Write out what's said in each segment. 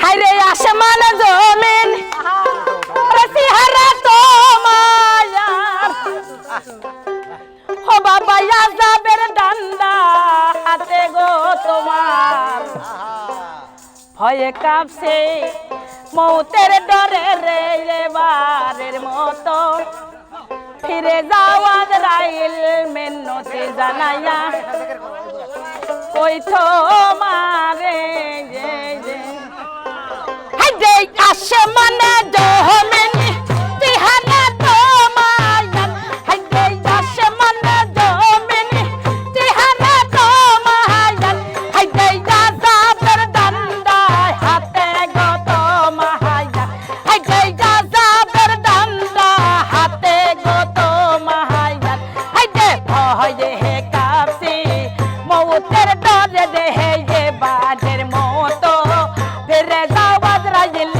হাইরে আসমান জমিন সিহারা তো মায়ার ও বাবা যাবের ডান্ডা হাতে গো তোমার। ভয়ে কাঁপছে মৌতের ডরে রে রে বারের মতো। ফিরে যাওয়াজ রাইল মেন্নতে জানাইয়া, কই তো মারে dey a ma വജ്രയിൽ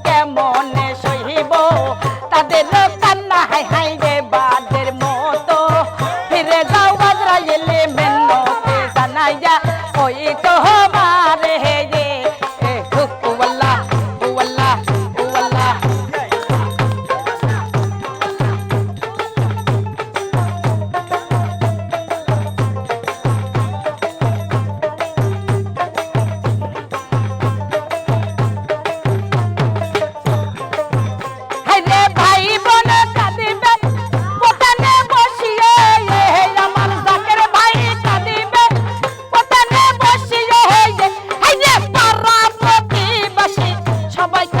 I like.